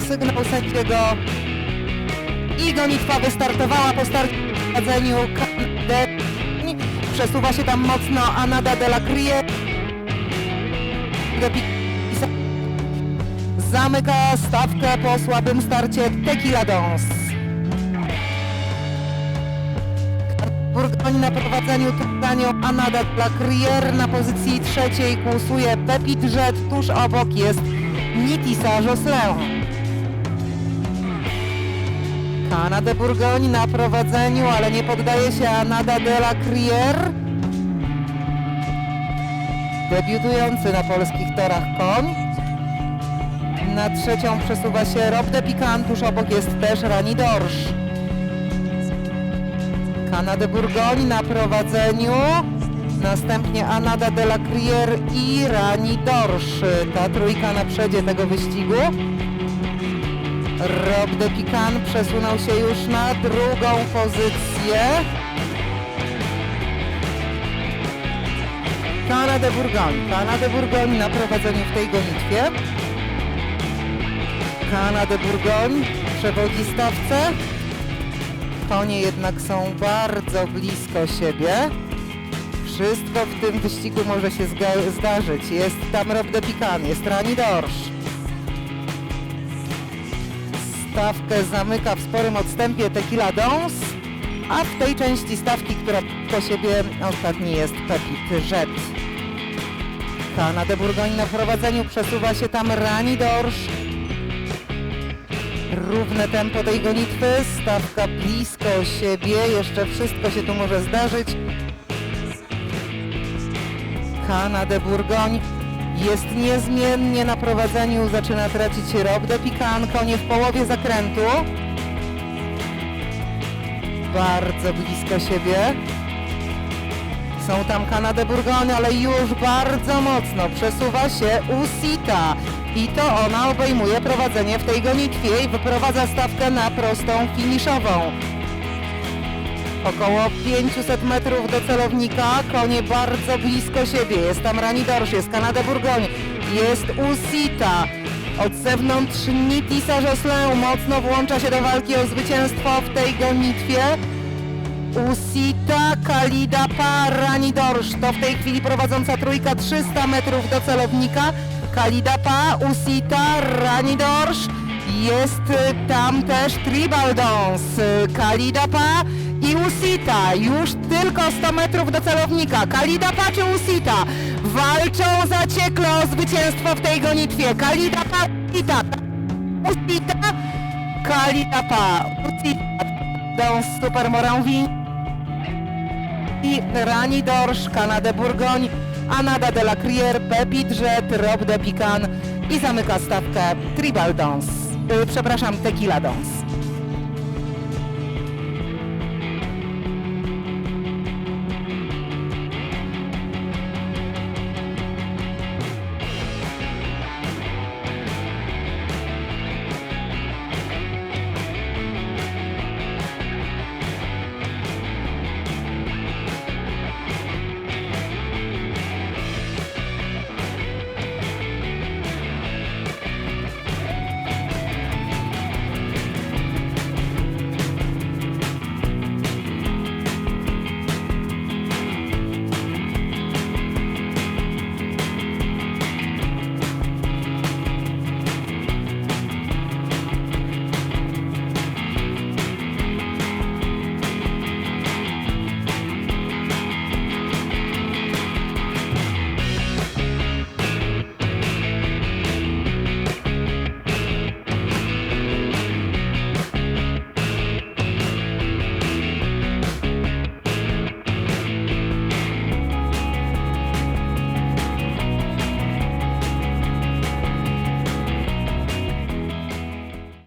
sygnał sędziego i gonitwa wystartowała po startowaniu. Przesuwa się tam mocno Anada de la Crie. Zamyka stawkę po słabym starcie Tequila Dons. Burgoń na prowadzeniu Tanią Anada de la na pozycji trzeciej kłusuje Pepit Jet, tuż obok jest Nitisa Jocelyn. Kana de Bourgogne na prowadzeniu, ale nie poddaje się Anada de la Crier. Debiutujący na polskich torach koń. Na trzecią przesuwa się Rob de Pican, tuż obok jest też Rani Dorsz. Kana de Bourgogne na prowadzeniu. Następnie Anada de la Crier i Rani Dorsz. Ta trójka na przedzie tego wyścigu. Rob de Pican przesunął się już na drugą pozycję. Kana de Bourgogne. Kana de Bourgogne na prowadzeniu w tej gonitwie. Kana de Bourgogne przewodzi stawce. Konie jednak są bardzo blisko siebie. Wszystko w tym wyścigu może się zdarzyć. Jest tam Rob de Pican, jest Rani Dorsz. Stawkę zamyka w sporym odstępie Tequila Dons, a w tej części stawki, która po siebie ostatni jest Pepit Jet. Kana de Bourgogne na prowadzeniu przesuwa się tam Rani Dorsz. Równe tempo tej gonitwy, stawka blisko siebie, jeszcze wszystko się tu może zdarzyć. Kana de Bourgogne jest niezmiennie na prowadzeniu, zaczyna tracić Rob de Pican, konie w połowie zakrętu. Bardzo blisko siebie. Są tam Kana de Bourgogne, ale już bardzo mocno przesuwa się Usita. I to ona obejmuje prowadzenie w tej gonitwie i wyprowadza stawkę na prostą finiszową. Około 500 metrów do celownika, konie bardzo blisko siebie. Jest tam Rani Dorsz, jest Kanada Bourgogne, jest Usita. Od zewnątrz Nitisa Jocelyn mocno włącza się do walki o zwycięstwo w tej gonitwie. Usita, Kalida, Pa, Rani Dorsz. To w tej chwili prowadząca trójka 300 metrów do celownika. Kalida, Pa, Usita, Rani Dorsz. Jest y, tam też Tribal Dons, y, Kalida, Pa i Usita. Już tylko 100 metrów do celownika. Kalida, Pa czy Usita? Walczą zaciekle o zwycięstwo w tej gonitwie. Kalida, Pa, Usita. Usita, Kalida, Pa, Usita. Dons Super Moranvin i Rani Dorsz, Canada Bourgogne, Anada de la Crier, Pepit Jet, Rob de Pican i zamyka stawkę Tribal Dons. Y, przepraszam, Tequila Dons.